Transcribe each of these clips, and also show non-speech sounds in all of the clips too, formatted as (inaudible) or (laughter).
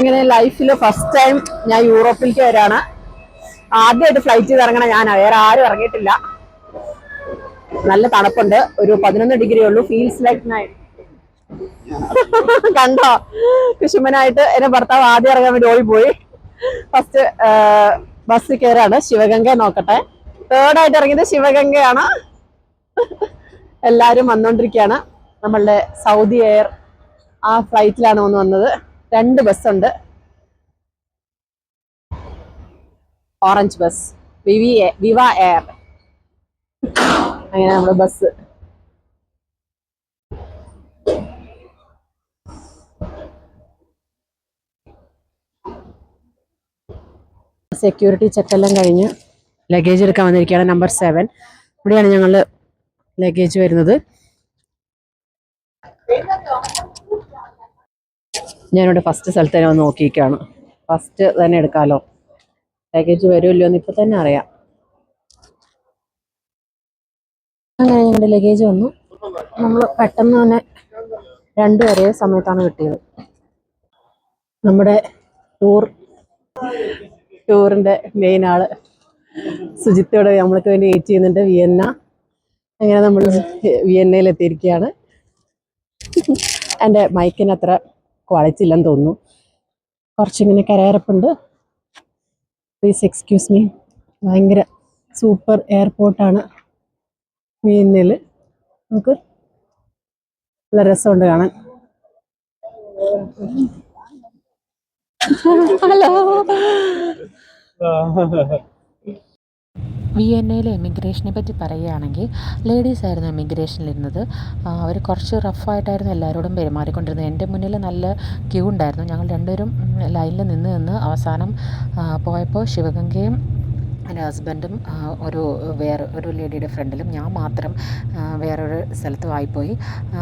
ഇങ്ങനെ ലൈഫിൽ first time ഞാൻ യൂറോപ്പിലേക്ക് വരാണ് ആദ്യമായിട്ട് ഫ്ലൈറ്റ് ഇറങ്ങണ ഞാനാ. വേറെ ആരും ഇറങ്ങിയിട്ടില്ല. നല്ല തണുപ്പുണ്ട്. ഒരു പതിനൊന്ന് ഡിഗ്രി ഉള്ളൂ. ഫീൽസ് ലൈക്ക് നൈൻ കണ്ടോ? കുശുമനായിട്ട് എന്റെ ഭർത്താവ് ആദ്യം ഇറങ്ങാൻ വേണ്ടി ഓടിപ്പോയി. First bus കയറാണ്. ശിവഗംഗ നോക്കട്ടെ. തേർഡായിട്ട് ഇറങ്ങിയത് ശിവഗംഗയാണ്. എല്ലാരും വന്നോണ്ടിരിക്കുകയാണ് നമ്മളുടെ സൗദി എയർ ആ ഫ്ലൈറ്റിലാണ് ഒന്ന് വന്നത്. രണ്ട് ബസ്സുണ്ട്. Orange bus. വിവി വിവ എയർ. അങ്ങനെ നമ്മുടെ ബസ്. സെക്യൂരിറ്റി ചെക്കെല്ലാം കഴിഞ്ഞ് ലഗേജ് എടുക്കാൻ വന്നിരിക്കുകയാണ് നമ്പർ സെവൻ. ഇവിടെയാണ് ഞങ്ങൾ ലഗേജ് വരുന്നത്. ഞാനിവിടെ ഫസ്റ്റ് സ്ഥലത്ത് തന്നെ വന്ന് നോക്കിയിരിക്കുകയാണ്. ഫസ്റ്റ് തന്നെ എടുക്കാമല്ലോ പാക്കേജ് വരുമല്ലോ എന്ന് ഇപ്പം തന്നെ അറിയാം. അങ്ങനെ ഞങ്ങളുടെ ലഗേജ് വന്നു. നമ്മൾ പെട്ടെന്ന് തന്നെ രണ്ടു ഒരേ സമയത്താണ് കിട്ടിയത്. നമ്മുടെ ടൂർ ടൂറിന്റെ മെയിൻ ആൾ സുജിത്തോടെ നമ്മൾക്ക് വേണ്ടി വെയിറ്റ് ചെയ്യുന്നുണ്ട്. വിയന്ന. അങ്ങനെ നമ്മൾ വിയന്നയിൽ എത്തിയിരിക്കുകയാണ് എന്റെ മൈക്കിന് ക്വാളിറ്റി തോന്നുന്നു. കുറച്ചിങ്ങനെ കരയറപ്പുണ്ട് പ്ലീസ് എക്സ്ക്യൂസ് മീ ഭയങ്കര സൂപ്പർ എയർപോർട്ടാണ് വിയന്നയിൽ നമുക്ക് നല്ല രസമുണ്ട് കാണാൻ. ഹലോ (laughs) (laughs) വിയന്നയിലെ എമിഗ്രേഷനെ പറ്റി പറയുകയാണെങ്കിൽ ലേഡീസ് ആയിരുന്നു എമിഗ്രേഷനിലിരുന്നത് അവർ കുറച്ച് റഫായിട്ടായിരുന്നു എല്ലാവരോടും പെരുമാറിക്കൊണ്ടിരുന്നത്. എന്റെ മുന്നിൽ നല്ല ക്യൂ ഉണ്ടായിരുന്നു. ഞങ്ങൾ രണ്ടുപേരും ലൈനിൽ നിന്ന് നിന്ന് അവസാനം പോയപ്പോൾ ശിവഗംഗയും എന്റെ ഹസ്ബൻഡും ഒരു വേറെ ഒരു ലേഡിയുടെ ഫ്രണ്ടിലും ഞാൻ മാത്രം വേറൊരു സ്ഥലത്തും ആയിപ്പോയി.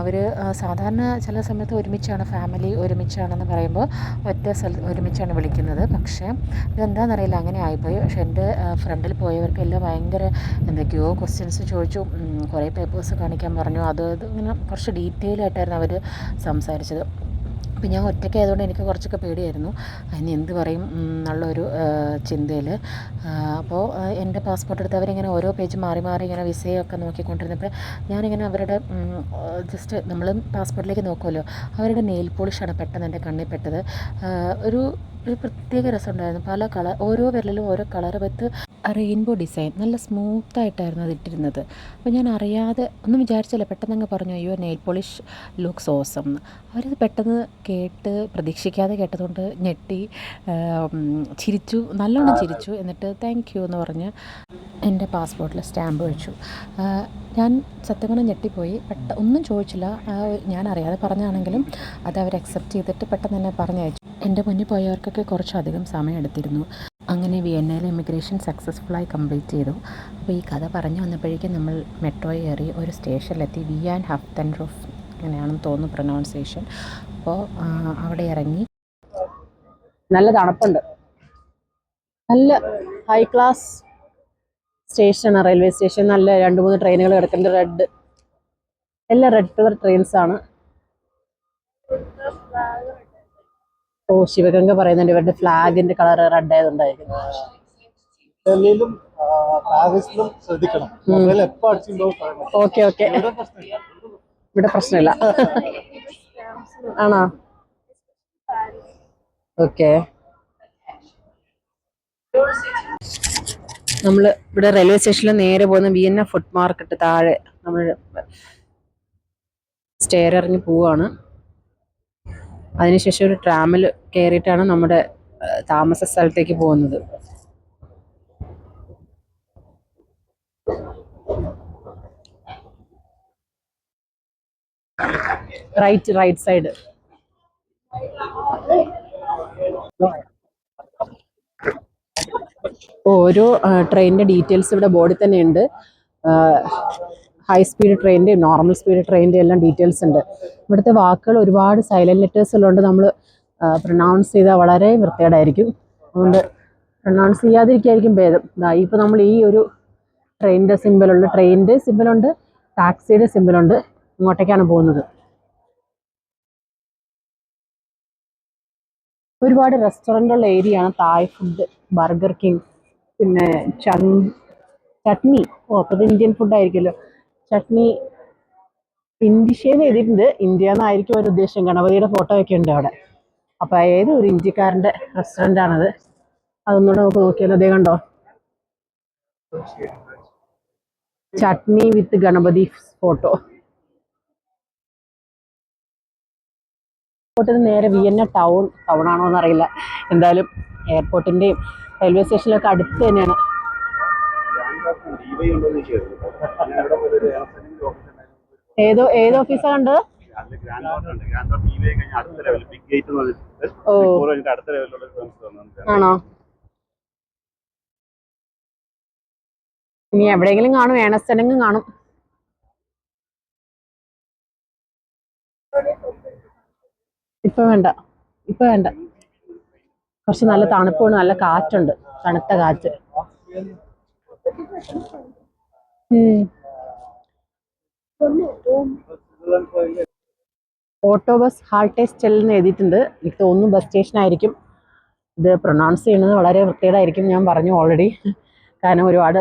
അവർ സാധാരണ ചില സമയത്ത് ഒരുമിച്ചാണ് ഫാമിലി ഒരുമിച്ചാണെന്ന് പറയുമ്പോൾ ഒറ്റ സ്ഥലത്ത് ഒരുമിച്ചാണ് വിളിക്കുന്നത്. പക്ഷേ ഇതെന്താണെന്നറിയില്ല അങ്ങനെ ആയിപ്പോയി. പക്ഷേ എന്റെ ഫ്രണ്ടിൽ പോയവർക്കെല്ലാം ഭയങ്കര എന്തൊക്കെയോ ക്വസ്റ്റ്യൻസ് ചോദിച്ചു. കുറേ പേപ്പേഴ്സ് കാണിക്കാൻ പറഞ്ഞു. അത് ഇങ്ങനെ കുറച്ച് ഡീറ്റെയിൽ ആയിട്ടായിരുന്നു അവർ സംസാരിച്ചത്. അപ്പം ഞാൻ ഒറ്റയ്ക്കായതുകൊണ്ട് എനിക്ക് കുറച്ചൊക്കെ പേടിയായിരുന്നു. അതിന് എന്ത് പറയും എന്നുള്ളൊരു ചിന്തയിൽ അപ്പോൾ എന്റെ പാസ്പോർട്ട് എടുത്ത് അവരിങ്ങനെ ഓരോ പേജ് മാറി മാറി ഇങ്ങനെ വിസയൊക്കെ നോക്കിക്കൊണ്ടിരുന്നപ്പോൾ ഞാനിങ്ങനെ അവരുടെ ജസ്റ്റ് നമ്മൾ പാസ്പോർട്ടിലേക്ക് നോക്കുമല്ലോ അവരുടെ നെയിൽ പോളിഷാണ് പെട്ടെന്ന് എന്റെ കണ്ണിൽ പെട്ടത്. ഒരു ഒരു പ്രത്യേക രസമുണ്ടായിരുന്നു. പല കളർ ഓരോ വിരലിലും ഓരോ കളർ വെത്ത് റെയിൻബോ ഡിസൈൻ നല്ല സ്മൂത്തായിട്ടായിരുന്നു അത് ഇട്ടിരുന്നത് അപ്പോൾ ഞാൻ അറിയാതെ ഒന്നും വിചാരിച്ചില്ല. പെട്ടെന്ന് അങ്ങ് പറഞ്ഞു അയ്യോ നെയിൽ പോളിഷ് ലുക്ക് ഓസം. എന്ന് അവരത് പെട്ടെന്ന് കേട്ട് പ്രതീക്ഷിക്കാതെ കേട്ടതുകൊണ്ട് ഞെട്ടി ചിരിച്ചു നല്ലോണം ചിരിച്ചു. എന്നിട്ട് താങ്ക് യു എന്ന് പറഞ്ഞ് എന്റെ പാസ്പോർട്ടിൽ സ്റ്റാമ്പ് വെച്ചു. ഞാൻ സത്യം പറഞ്ഞാൽ ഞെട്ടിപ്പോയി. പെട്ട ഒന്നും ചോദിച്ചില്ല. ഞാൻ അറിയാതെ പറഞ്ഞാണെങ്കിലും അത് അവർ അക്സെപ്റ്റ് ചെയ്തിട്ട് പെട്ടെന്ന് തന്നെ പറഞ്ഞയച്ചു. എന്റെ മുന്നിൽ പോയവർക്കൊക്കെ കുറച്ചധികം സമയം എടുത്തിരുന്നു അങ്ങനെ വിയന്നയിലെ ഇമിഗ്രേഷൻ സക്സസ്ഫുള്ളായി കംപ്ലീറ്റ് ചെയ്തു. അപ്പോൾ ഈ കഥ പറഞ്ഞു വന്നപ്പോഴേക്കും നമ്മൾ മെട്രോ കയറി ഒരു സ്റ്റേഷനിലെത്തി. വി ആൻഡ് ഹഫ്തൻ റൂഫ് അങ്ങനെയാണെന്ന് തോന്നുന്നു പ്രൊനൗൺസിയേഷൻ. അപ്പോൾ അവിടെ ഇറങ്ങി. നല്ല തണുപ്പുണ്ട്. നല്ല ഹൈ ക്ലാസ് സ്റ്റേഷനാണ് റെയിൽവേ സ്റ്റേഷൻ നല്ല രണ്ട് മൂന്ന് ട്രെയിനുകൾ കിടക്കുന്നുണ്ട്. റെഡ് എല്ലാം red colour trains oh Sivaganga പറയുന്നുണ്ട് ഇവരുടെ ഫ്ലാഗിന്റെ കളർ റെഡ് ആയതുകൊണ്ടായിരിക്കും. ഡൽഹിയിലും ആ, പാരീസിലും ശ്രദ്ധിക്കണം. Okay okay. ഇവിടെ പ്രശ്നമില്ല. ആണോ? ഓക്കെ. നമ്മൾ ഇവിടെ റെയിൽവേ സ്റ്റേഷനിൽ നേരെ പോകുന്ന വിയന്ന ഫുഡ് മാർക്കറ്റ് താഴെ നമ്മൾ സ്റ്റെയർ ഇറങ്ങി പോവാണ്. അതിനുശേഷം ഒരു ട്രാമിൽ കയറിയിട്ടാണ് നമ്മുടെ താമസ സ്ഥലത്തേക്ക് പോകുന്നത്. റൈറ്റ് റൈറ്റ് സൈഡ് ഓരോ ട്രെയിനിന്റെ ഡീറ്റെയിൽസ് ഇവിടെ ബോർഡിൽ തന്നെ ഉണ്ട് ഹൈ സ്പീഡ് ട്രെയിന്റെയും നോർമൽ സ്പീഡ് ട്രെയിനിന്റെ എല്ലാം ഡീറ്റെയിൽസ് ഉണ്ട്. ഇവിടുത്തെ വാക്കുകൾ ഒരുപാട് സൈലന്റ് ലെറ്റേഴ്സ് ഉള്ളതുകൊണ്ട് നമ്മൾ പ്രൊണൗൺസ് ചെയ്താൽ വളരെ വൃത്തികേടായിരിക്കും. അതുകൊണ്ട് പ്രൊണൗൺസ് ചെയ്യാതിരിക്കായിരിക്കും ഭേദം. ഇപ്പോൾ നമ്മൾ ഈ ഒരു ട്രെയിനിന്റെ സിമ്പിളുണ്ട് ട്രെയിനിന്റെ സിമ്പിളുണ്ട് ടാക്സിയുടെ സിമ്പിളുണ്ട് ഇങ്ങോട്ടേക്കാണ് പോകുന്നത്. ഒരുപാട് റെസ്റ്റോറന്റുള്ള ഏരിയ ആണ് തായ് ഫുഡ് ബർഗർ കിങ് പിന്നെ ചട്നി. ഓ അപ്പോൾ ഇന്ത്യൻ ഫുഡ് ആയിരിക്കുമല്ലോ. ചട്നി ഇൻഡിഷേന്ന് എഴുതിയിട്ടുണ്ട്. ഇന്ത്യ എന്നായിരിക്കും ഒരു ഉദ്ദേശം. ഗണപതിയുടെ ഫോട്ടോ ഒക്കെ ഉണ്ട് അവിടെ. അപ്പോൾ ഏത് ഒരു ഇന്ത്യക്കാരന്റെ റെസ്റ്റോറന്റ് ആണത്? അതൊന്നുകൂടെ നമുക്ക് നോക്കിയാലോ. അതേ കണ്ടോ? ചട്നി വിത്ത് ഗണപതി ഫോട്ടോ എയർപോർട്ടിൽ നിന്ന് നേരെ വിയന്ന ടൗൺ ടൗൺ ആണോ എന്നറിയില്ല. എന്തായാലും എയർപോർട്ടിന്റെയും റെയിൽവേ സ്റ്റേഷനിലൊക്കെ അടുത്ത് തന്നെയാണ്. ഏതോ ഏത് ഓഫീസാ കണ്ടത്? ഓ. അടുത്ത ലെവലിലുള്ള ആണോ? ഇനി എവിടെയെങ്കിലും കാണും. ഏണസ്റ്റനെങ്കിലും കാണും. ഇപ്പൊ വേണ്ട. ഇപ്പൊ വേണ്ട. കുറച്ച് നല്ല തണുപ്പുണ്ട് നല്ല കാറ്റുണ്ട്. തണുത്ത കാറ്റ്. ഓട്ടോ ബസ് ഹാൾട്ടെ സ്റ്റെൽ എന്ന് എഴുതിയിട്ടുണ്ട്. എനിക്ക് തോന്നുന്നു ബസ് സ്റ്റേഷൻ ആയിരിക്കും ഇത് പ്രൊനൗൺസ് ചെയ്യുന്നത്. വളരെ വൃത്തികേടായിരിക്കും ഞാൻ പറഞ്ഞു ഓൾറെഡി. കാരണം ഒരുപാട്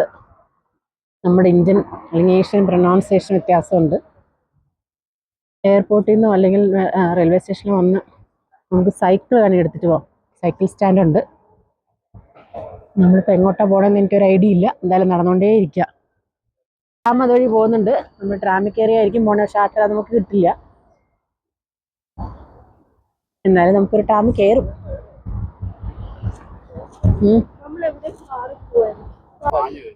നമ്മുടെ ഇന്ത്യൻ അല്ലെങ്കിൽ ഏഷ്യൻ പ്രൊനൗൺസിയേഷൻ വ്യത്യാസമുണ്ട്. എയർപോർട്ടിൽ നിന്നോ അല്ലെങ്കിൽ റെയിൽവേ സ്റ്റേഷനിൽ വന്ന് നമുക്ക് സൈക്കിൾ വേണമെങ്കിൽ എടുത്തിട്ട് പോകാം സൈക്കിൾ സ്റ്റാൻഡ് ഉണ്ട് നമ്മളിപ്പോൾ എങ്ങോട്ടാണ് പോകണമെന്ന് എനിക്കൊരു ഐഡിയ ഇല്ല. എന്തായാലും നടന്നുകൊണ്ടേ ഇരിക്കുക ട്രാം അതുവഴി പോകുന്നുണ്ട്. നമ്മൾ ട്രാമിൽ കയറിയായിരിക്കും പോണേ. പക്ഷേ ആ ട്രാം നമുക്ക് കിട്ടില്ല. എന്നാലും നമുക്കൊരു ട്രാമിൽ കയറും.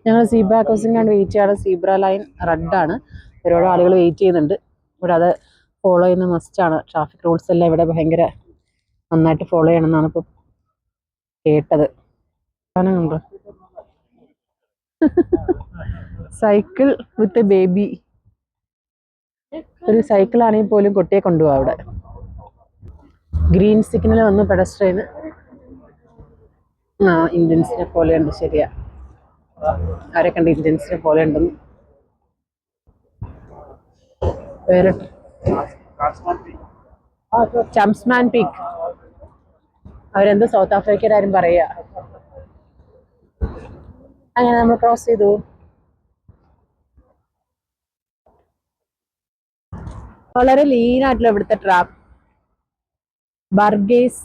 ഞങ്ങൾ സീബ്ര ക്രോസിംഗാണ് വെയിറ്റ് ചെയ്യാണ്. സീബ്ര ലൈൻ റെഡാണ് ഒരുപാട് ആളുകൾ വെയിറ്റ് ചെയ്യുന്നുണ്ട്. ഇവിടെ അത് ഫോളോ ചെയ്യുന്ന മസ്റ്റാണ് ട്രാഫിക് റൂൾസ് എല്ലാം ഇവിടെ ഭയങ്കര നന്നായിട്ട് ഫോളോ ചെയ്യണം എന്നാണ് ഇപ്പോൾ കേട്ടത്. Cycle with baby. ഒരു സൈക്കിൾ ആണെങ്കിൽ പോലും കുട്ടിയെ കൊണ്ടുപോകാം അവിടെ. ഗ്രീൻ സിഗ്നൽ വന്നു പെഡസ്ട്രെയിന് ആ ഇന്ത്യൻസിനെ പോലെയുണ്ട് ശരിയാ. ആരെ കണ്ട് ഇന്ത്യൻസിനെ പോലെ ഉണ്ടെന്ന്. വേറെ? ചംസ്മാൻ പീക്ക്. അവരെന്തോ സൗത്ത് ആഫ്രിക്കയിലാരും ആരും പറയാ. അങ്ങനെ നമ്മൾ ക്രോസ് ചെയ്തു. വളരെ ലീൻ ആയിട്ടുള്ള ഇവിടുത്തെ ട്രാപ്പ് ബർഗേസ്.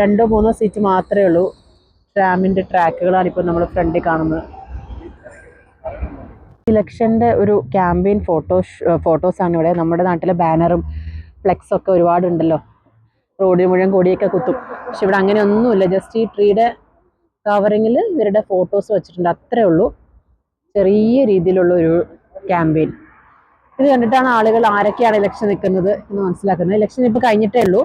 രണ്ടോ മൂന്നോ സീറ്റ് മാത്രമേ ഉള്ളൂ. ട്രാമിന്റെ ട്രാക്കുകളാണ് ഇപ്പോൾ നമ്മൾ ഫ്രണ്ടിൽ കാണുന്നത്. ഇലക്ഷന്റെ ഒരു ക്യാമ്പയിൻ ഫോട്ടോ ഫോട്ടോസാണ് ഇവിടെ. നമ്മുടെ നാട്ടിലെ ബാനറും ഫ്ലെക്സൊക്കെ ഒരുപാടുണ്ടല്ലോ. റോഡിൽ മുഴുവൻ കൊടിയൊക്കെ കുത്തും. പക്ഷെ ഇവിടെ അങ്ങനെ ഒന്നുമില്ല ജസ്റ്റ് ഈ ട്രീയുടെ കവറിങ്ങിൽ ഇവരുടെ ഫോട്ടോസ് വെച്ചിട്ടുണ്ട്. അത്രേ ഉള്ളൂ. ചെറിയ രീതിയിലുള്ള ഒരു ക്യാമ്പയിൻ. ഇത് കണ്ടിട്ടാണ് ആളുകൾ ആരൊക്കെയാണ് ഇലക്ഷൻ നിൽക്കുന്നത് എന്ന് മനസ്സിലാക്കുന്നത്. ഇലക്ഷൻ ഇപ്പോൾ കഴിഞ്ഞിട്ടേ ഉള്ളൂ.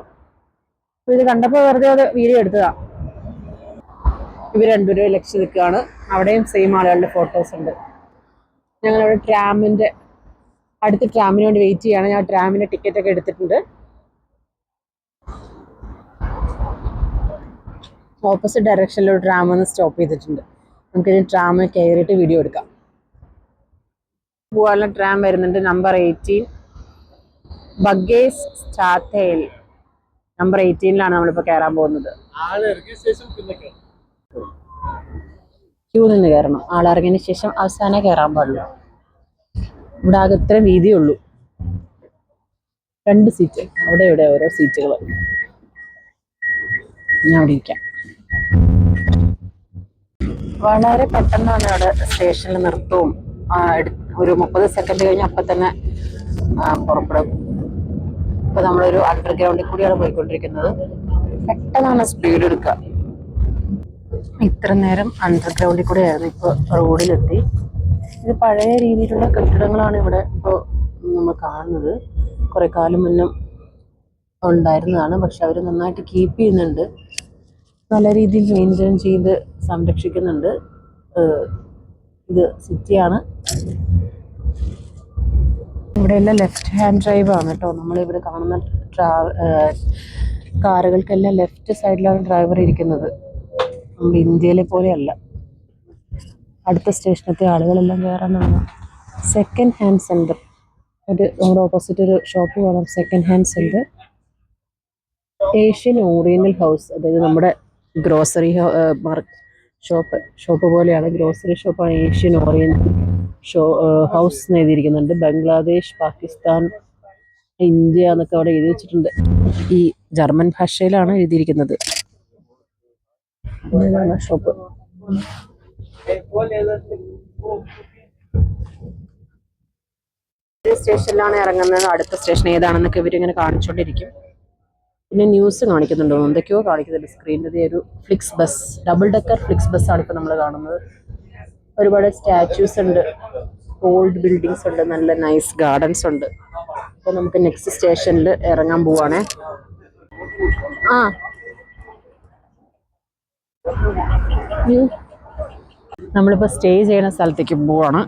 അപ്പോൾ ഇത് കണ്ടപ്പോൾ വെറുതെ അത് വീഡിയോ എടുത്തതാ. ഇവർ രണ്ടുപേരും ഇലക്ഷൻ നിൽക്കുകയാണ്. അവിടെയും സെയിം ആളുകളുടെ ഫോട്ടോസ് ഉണ്ട്. ഞങ്ങളവിടെ ട്രാമിന്റെ അടുത്ത ട്രാമിന് വേണ്ടി വെയിറ്റ് ചെയ്യാണ്. ഞാൻ ട്രാമിന്റെ ടിക്കറ്റൊക്കെ എടുത്തിട്ടുണ്ട്. ഓപ്പോസിറ്റ് ഡയറക്ഷനിൽ ഒരു ട്രാം ഒന്ന് സ്റ്റോപ്പ് ചെയ്തിട്ടുണ്ട്. നമുക്കിനി ട്രാം കയറിയിട്ട് വീഡിയോ എടുക്കാം. പോകാനുള്ള ട്രാം വരുന്നുണ്ട് നമ്പർ എയ്റ്റീൻ ബഗേസ് സ്റ്റാത്തേൽ നമ്പർ എയ്റ്റീനിലാണ് നമ്മളിപ്പോൾ കയറാൻ പോകുന്നത്. ക്യൂ നിന്ന് കയറണം ആളിറങ്ങിയതിന് ശേഷം അവസാനം കയറാൻ പാടുള്ളൂ ഇവിടെ ആകെ ഇത്രയും വീതിയേ ഉള്ളൂ. രണ്ട് സീറ്റ് അവിടെ ഇവിടെ ഓരോ സീറ്റുകൾ ഞാൻ അവിടെ ഇരിക്കാം. വളരെ പെട്ടെന്നാണ് അവിടെ സ്റ്റേഷനിൽ നിർത്തവും ഒരു മുപ്പത് സെക്കൻഡ് കഴിഞ്ഞ് അപ്പം തന്നെ പുറപ്പെടും. ഇപ്പൊ നമ്മളൊരു അണ്ടർഗ്രൗണ്ടിൽ കൂടിയാണ് പോയിക്കൊണ്ടിരിക്കുന്നത്. പെട്ടെന്നാണ് സ്പീഡ് എടുക്കുക. ഇത്ര നേരം അണ്ടർഗ്രൗണ്ടിൽ കൂടെ ആയിരുന്നു ഇപ്പോൾ റോഡിലെത്തി. ഇത് പഴയ രീതിയിലുള്ള കെട്ടിടങ്ങളാണ് ഇവിടെ ഇപ്പോൾ നമ്മൾ കാണുന്നത്. കുറെ കാലം മുന്നും ഉണ്ടായിരുന്നതാണ്. പക്ഷെ അവർ നന്നായിട്ട് കീപ്പ് ചെയ്യുന്നുണ്ട്. നല്ല രീതിയിൽ മെയിന്റെയിൻ ചെയ്ത് സംരക്ഷിക്കുന്നുണ്ട്. ഇത് സിറ്റിയാണ്. ഇവിടെ എല്ലാം ലെഫ്റ്റ് ഹാൻഡ് ഡ്രൈവാണ് കേട്ടോ. നമ്മളിവിടെ കാണുന്ന ട്രാ കാറുകൾക്കെല്ലാം ലെഫ്റ്റ് സൈഡിലാണ് ഡ്രൈവർ ഇരിക്കുന്നത്. നമ്മൾ ഇന്ത്യയിലെ പോലെയല്ല. അടുത്ത സ്റ്റേഷനത്തെ ആളുകളെല്ലാം കയറാനാണ് സെക്കൻഡ് ഹാൻഡ് സെന്റർ ഒരു നമ്മുടെ ഓപ്പോസിറ്റ് ഒരു ഷോപ്പ് കാണാം. സെക്കൻഡ് ഹാൻഡ് ഉണ്ട് ഏഷ്യൻ ഓറിയന്റൽ ഹൗസ്. അതായത് നമ്മുടെ ഗ്രോസറി ഷോപ്പ് ഷോപ്പ് പോലെയാണ് ഗ്രോസറി ഷോപ്പാണ് ഏഷ്യൻ ഓറിയന്റ് ഷോ ഹൗസ് എന്ന് എഴുതിയിരിക്കുന്നുണ്ട്. ബംഗ്ലാദേശ് പാകിസ്ഥാൻ ഇന്ത്യ എന്നൊക്കെ അവിടെ എഴുതി വെച്ചിട്ടുണ്ട്. ഈ ജർമ്മൻ ഭാഷയിലാണ് എഴുതിയിരിക്കുന്നത്. ഷോപ്പ് സ്റ്റേഷനിലാണ് ഇറങ്ങുന്നത്. അടുത്ത സ്റ്റേഷൻ ഏതാണെന്നൊക്കെ ഇവരിങ്ങനെ കാണിച്ചുകൊണ്ടിരിക്കും പിന്നെ ന്യൂസ് കാണിക്കുന്നുണ്ടോ. എന്തൊക്കെയോ കാണിക്കുന്നുണ്ട് സ്ക്രീനിൽ ഒരു FlixBus double decker FlixBus ആണ് ഇപ്പോൾ നമ്മൾ കാണുന്നത്. ഒരുപാട് സ്റ്റാച്യൂസ് ഉണ്ട്. ഓൾഡ് ബിൽഡിങ്സ് ഉണ്ട്. നല്ല നൈസ് ഗാർഡൻസ് ഉണ്ട്. അപ്പോൾ നമുക്ക് നെക്സ്റ്റ് സ്റ്റേഷനിൽ ഇറങ്ങാൻ പോവാണേ. ആ. നമ്മളിപ്പോൾ സ്റ്റേ ചെയ്യുന്ന സ്ഥലത്തേക്ക് പോവാണ്.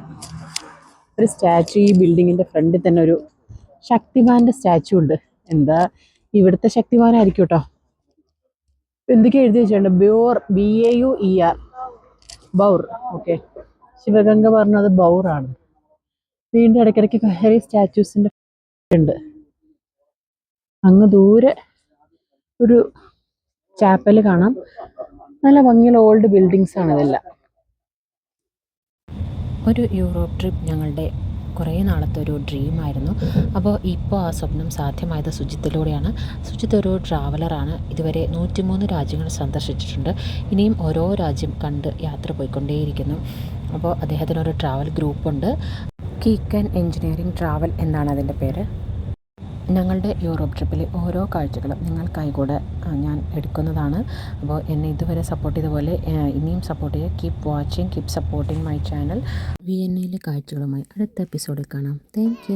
ഒരു സ്റ്റാച്ചു ഈ ബിൽഡിങ്ങിന്റെ ഫ്രണ്ടിൽ തന്നെ ഒരു ശക്തിമാന്റെ സ്റ്റാച്ചു ഉണ്ട്. എന്താ? ഇവിടുത്തെ ശക്തിമാനായിരിക്കും കേട്ടോ. എന്തൊക്കെ എഴുതി വെച്ചിട്ടുണ്ട് ബ്യൂർ B A U E R Bauer okay Sivaganga പറഞ്ഞത് ബൗറാണ്. വീണ്ടും ഇടയ്ക്കിടയ്ക്ക് കയറി സ്റ്റാച്യൂസിന്റെ ഉണ്ട്. അങ്ങ് ദൂരെ ഒരു ചാപ്പൽ കാണാം. നല്ല ഭംഗിയുള്ള ഓൾഡ് ബിൽഡിങ്സ് ആണ് ഇതെല്ലാം. ഒരു യൂറോപ്പ് ട്രിപ്പ് ഞങ്ങളുടെ കുറേ നാളത്തെ ഒരു ഡ്രീമായിരുന്നു അപ്പോൾ ഇപ്പോൾ ആ സ്വപ്നം സാധ്യമായത് സുജിത്തിലൂടെയാണ്. സുജിത്ത് ഒരു ട്രാവലറാണ് ഇതുവരെ നൂറ്റിമൂന്ന് രാജ്യങ്ങൾ സന്ദർശിച്ചിട്ടുണ്ട്. ഇനിയും ഓരോ രാജ്യം കണ്ട് യാത്ര പോയിക്കൊണ്ടേയിരിക്കുന്നു. അപ്പോൾ അദ്ദേഹത്തിനൊരു ട്രാവൽ ഗ്രൂപ്പുണ്ട് കീക്കൻ എഞ്ചിനീയറിംഗ് ട്രാവൽ എന്നാണ് അതിന്റെ പേര്. ഞങ്ങളുടെ യൂറോപ്പ് ട്രിപ്പിലെ ഓരോ കാഴ്ചകളും നിങ്ങൾക്കായി കൂടെ ഞാൻ എടുക്കുന്നതാണ്. അപ്പോൾ എന്നെ ഇതുവരെ സപ്പോർട്ട് ചെയ്ത പോലെ ഇനിയും സപ്പോർട്ട് ചെയ്യുക. Keep watching keep supporting my channel V N എയിലെ കാഴ്ചകളുമായി അടുത്ത എപ്പിസോഡിൽ കാണാം. താങ്ക്